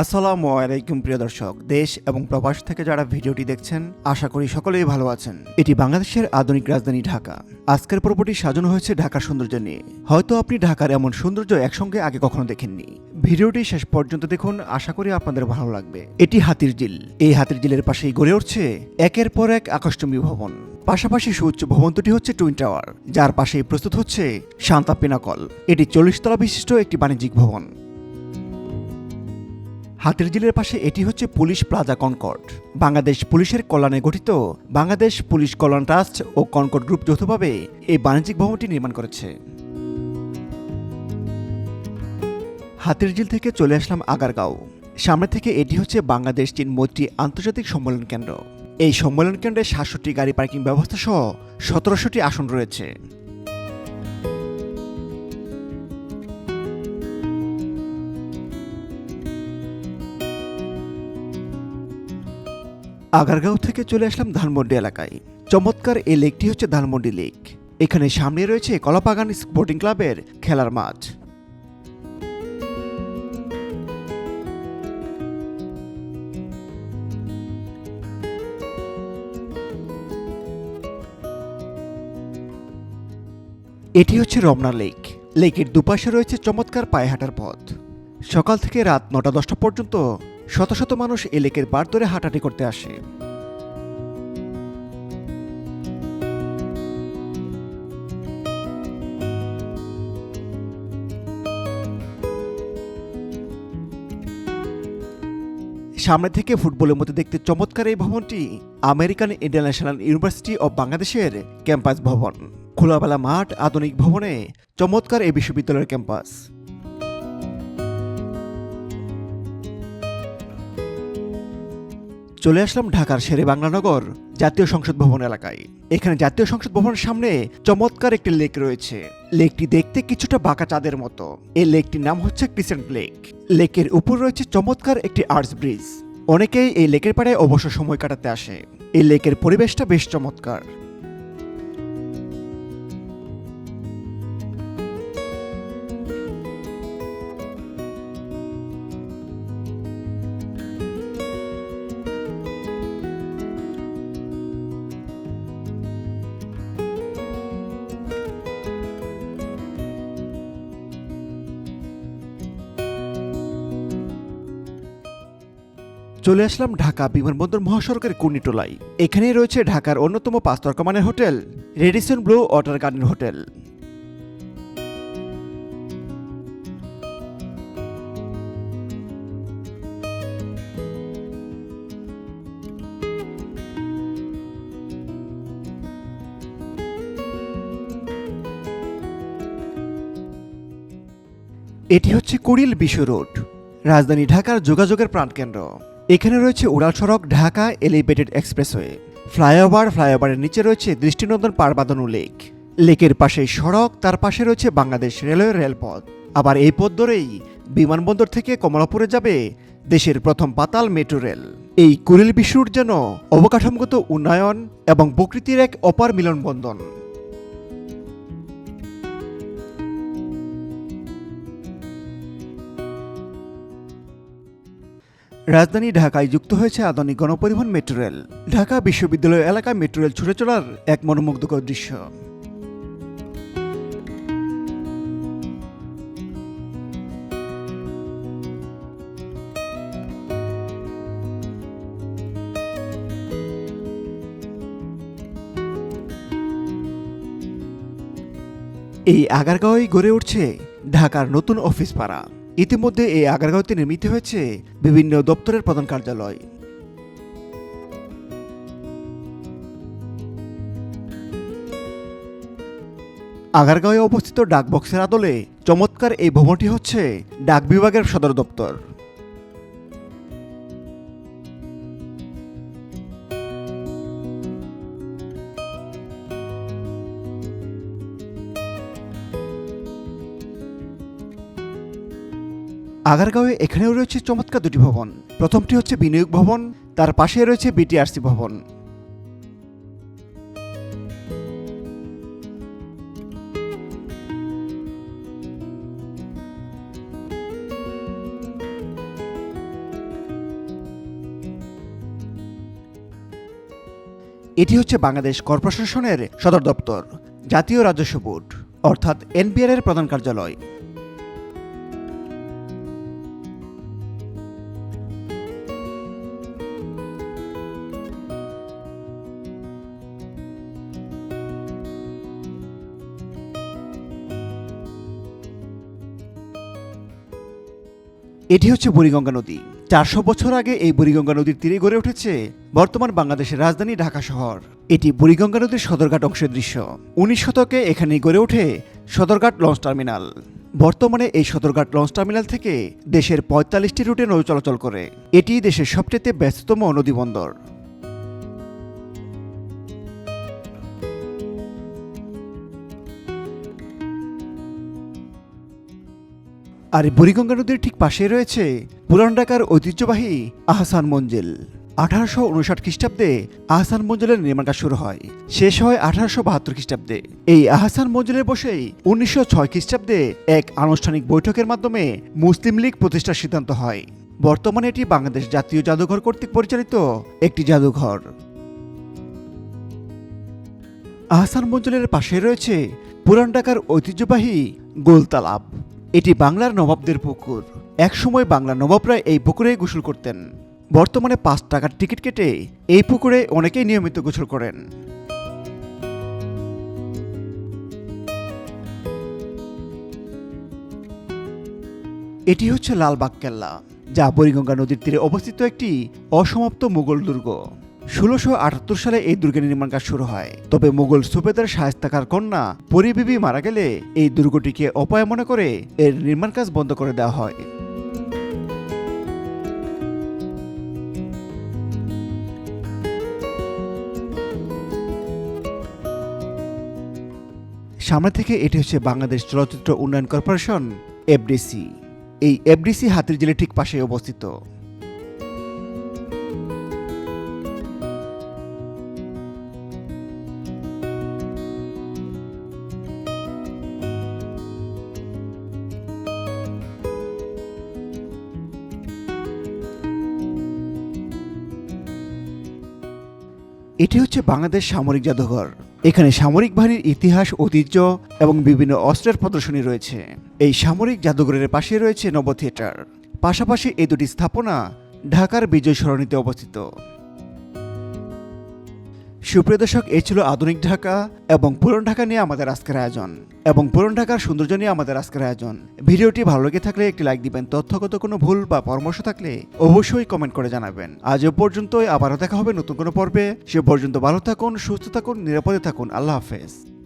আসসালামু আলাইকুম, প্রিয় দর্শক। দেশ এবং প্রবাস থেকে যারা ভিডিওটি দেখছেন, আশা করি সকলেই ভালো আছেন। এটি বাংলাদেশের আধুনিক রাজধানী ঢাকা। আজকের পর্বটি সাজানো হয়েছে ঢাকার সৌন্দর্য নিয়ে। হয়তো আপনি ঢাকার এমন সৌন্দর্য একসঙ্গে আগে কখনো দেখেননি। ভিডিওটি শেষ পর্যন্ত দেখুন, আশা করি আপনাদের ভালো লাগবে। এটি হাতির জিল। এই হাতির জিলের পাশেই গড়ে উঠছে একের পর এক আকষ্টমী ভবন। পাশাপাশি সুউচ্চ ভবন দুটি হচ্ছে টুইন টাওয়ার, যার পাশেই প্রস্তুত হচ্ছে শান্তা পিনাকল। এটি চল্লিশ তলা বিশিষ্ট একটি বাণিজ্যিক ভবন। হাতির জিলের পাশে এটি হচ্ছে পুলিশ প্লাজা কনকর্ড। বাংলাদেশ পুলিশের কল্যাণে গঠিত বাংলাদেশ পুলিশ কল্যাণ ট্রাস্ট ও কনকর্ড গ্রুপ যৌথভাবে এই বাণিজ্যিক ভবনটি নির্মাণ করেছে। হাতির জিল থেকে চলে আসলাম আগারগাঁও। সামনে থেকে এটি হচ্ছে বাংলাদেশ চীন মৈত্রী আন্তর্জাতিক সম্মেলন কেন্দ্র। এই সম্মেলন কেন্দ্রে সাতষট্টি গাড়ি পার্কিং ব্যবস্থা সহ সতেরোশোটি আসন রয়েছে। আগারগাঁও থেকে চলে আসলাম ধানমন্ডি এলাকায়। চমৎকার এই লেকটি হচ্ছে ধানমন্ডি লেক। এখানে সামনে রয়েছে কলাপাগান স্পোর্টিং ক্লাবের খেলার মাঠ। এটি হচ্ছে রমনা লেক। লেকের দুপাশে রয়েছে চমৎকার পায়ে হাঁটার পথ। সকাল থেকে রাত নটা দশটা পর্যন্ত শত শত মানুষ এ লেকের পার ধরে হাঁটাহাঁটি করতে আসে। সামনে থেকে ফুটবলের মধ্যে দেখতে চমৎকার এই ভবনটি আমেরিকান ইন্টারন্যাশনাল ইউনিভার্সিটি অব বাংলাদেশের ক্যাম্পাস ভবন। খোলাবেলা মাঠ, আধুনিক ভবনে চমৎকার এই বিশ্ববিদ্যালয়ের ক্যাম্পাস। চলে আসলাম ঢাকার শেরে বাংলানগর জাতীয় সংসদ ভবন এলাকায়। এখানে জাতীয় সংসদ ভবনের সামনে চমৎকার একটি লেক রয়েছে। লেকটি দেখতে কিছুটা বাঁকা চাঁদের মতো। এই লেকটির নাম হচ্ছে ক্রিসেন্ট লেক। লেকের উপর রয়েছে চমৎকার একটি আর্টস ব্রিজ। অনেকেই এই লেকের পাড়ায় অবসর সময় কাটাতে আসে। এই লেকের পরিবেশটা বেশ চমৎকার। চলে আসলাম ঢাকা বিমানবন্দর মহাসড়কের কুর্নিটোলায় এখানেই রয়েছে ঢাকার অন্যতম পাঁচতরকা মানের hotel, Radisson Blu Water Garden hotel. এটি হচ্ছে কুড়িল বিশ্ব রোড রাজধানী ঢাকার যোগাযোগের প্রাণকেন্দ্র। এখানে রয়েছে উড়াল সড়ক ঢাকা এলিভেটেড এক্সপ্রেসওয়ে। ফ্লাইওভার, ফ্লাইওভারের নিচে রয়েছে দৃষ্টিনন্দন পারবাদনু লেক। লেকের পাশে সড়ক, তার পাশে রয়েছে বাংলাদেশ রেলওয়ে রেলপথ। আবার এই পথ ধরেই বিমানবন্দর থেকে কমলাপুরে যাবে দেশের প্রথম পাতাল মেট্রো রেল। এই কুড়িল বিশ্বর যেন অবকাঠামোগত উন্নয়ন এবং প্রকৃতির এক অপার মিলনবন্ধন। রাজধানী ঢাকায় যুক্ত হয়েছে আধুনিক গণপরিবহন মেট্রো রেল। ঢাকা বিশ্ববিদ্যালয় এলাকায় মেট্রো রেল ছুটে চলার এক মনোমুগ্ধকর দৃশ্য। এই আগারগাঁওই গড়ে উঠছে ঢাকার নতুন অফিস পাড়া ইতিমধ্যে এই আগারগাঁওতে নির্মিত হয়েছে বিভিন্ন দপ্তরের প্রধান কার্যালয়। আগারগাঁওয়ে অবস্থিত ডাকবক্সের আদলে চমৎকার এই ভবনটি হচ্ছে ডাক বিভাগের সদর দপ্তর। আগারগাঁওয়ে এখানেও রয়েছে চমৎকার দুটি ভবন। প্রথমটি হচ্ছে বিনিয়োগ ভবন, তার পাশে রয়েছে বিটিআরসি ভবন। এটি হচ্ছে বাংলাদেশ কর্পোরেশনের সদর দপ্তর, জাতীয় রাজস্ব বোর্ড, অর্থাৎ এনবিআর এর প্রধান কার্যালয়। এটি হচ্ছে বুড়িগঙ্গা নদী। চারশো বছর আগে এই বুড়িগঙ্গা নদীর তীরে গড়ে উঠেছে বর্তমান বাংলাদেশের রাজধানী ঢাকা শহর। এটি বুড়িগঙ্গা নদীর সদরঘাট অংশের দৃশ্য। উনিশ শতকে এখানে গড়ে ওঠে সদরঘাট লঞ্চ টার্মিনাল। বর্তমানে এই সদরঘাট লঞ্চ টার্মিনাল থেকে দেশের পঁয়তাল্লিশটি রুটে নৌ চলাচল করে। এটি দেশের সবচেয়ে ব্যস্ততম নদী আর বুড়িগঙ্গা নদীর ঠিক পাশে রয়েছে পুরান ঢাকার ঐতিহ্যবাহী আহসান মঞ্জিল। আঠারোশো উনষাট খ্রিস্টাব্দে আহসান মঞ্জিলের নির্মাণ কাজ শুরু হয়। শেষ হয় আঠারোশো বাহাত্তর খ্রিস্টাব্দে। এই আহসান মঞ্জিলের বসেই উনিশশো ছয় খ্রিস্টাব্দে এক আনুষ্ঠানিক বৈঠকের মাধ্যমে মুসলিম লীগ প্রতিষ্ঠার সিদ্ধান্ত হয়। বর্তমানে এটি বাংলাদেশ জাতীয় জাদুঘর কর্তৃক পরিচালিত একটি জাদুঘর। আহসান মঞ্জিলের পাশে রয়েছে পুরান ঢাকার ঐতিহ্যবাহী গোলতালাব। এটি বাংলার নবাবদের পুকুর। একসময় বাংলার নবাবরা এই পুকুরে গোসল করতেন। বর্তমানে পাঁচ টাকার টিকিট কেটে এই পুকুরে অনেকেই নিয়মিত গোসল করেন। এটি হচ্ছে লালবাগ কেল্লা, যা বুড়িগঙ্গা নদীর তীরে অবস্থিত একটি অসমাপ্ত মুঘল দুর্গ। ষোলোশো আটাত্তর সালে এই দুর্গের নির্মাণ কাজ শুরু হয়। তবে মুঘল সুবেদার শায়স্তাকার কন্যা পরিবিবি মারা গেলে এই দুর্গটিকে অপায় মনে করে এর নির্মাণ কাজ বন্ধ করে দেওয়া হয়। সামনে থেকে এটি হচ্ছে বাংলাদেশ চলচ্চিত্র উন্নয়ন কর্পোরেশন, এফডিসি। এই এফডিসি হাতির জেলের ঠিক পাশে অবস্থিত। এটি হচ্ছে বাংলাদেশ সামরিক জাদুঘর। এখানে সামরিক বাহিনীর ইতিহাস, ঐতিহ্য এবং বিভিন্ন অস্ত্রের প্রদর্শনী রয়েছে। এই সামরিক জাদুঘরের পাশে রয়েছে নব থিয়েটার। পাশাপাশি এই দুটি স্থাপনা ঢাকার বিজয় সরণিতে অবস্থিত। সুপ্রিয় দর্শক, এই ছিল আধুনিক ঢাকা এবং পুরন ঢাকা নিয়ে আমাদের আজকের আয়োজন। এবং পুরন ঢাকার সৌন্দর্য নিয়ে আমাদের আজকের আয়োজন। ভিডিওটি ভালো লেগে থাকলে একটি লাইক দিবেন। তথ্যগত কোনো ভুল বা পরামর্শ থাকলে অবশ্যই কমেন্ট করে জানাবেন। আজ পর্যন্তই। আবারও দেখা হবে নতুন কোনো পর্বে। সে পর্যন্ত ভালো থাকুন, সুস্থ থাকুন, নিরাপদে থাকুন। আল্লাহ হাফেজ।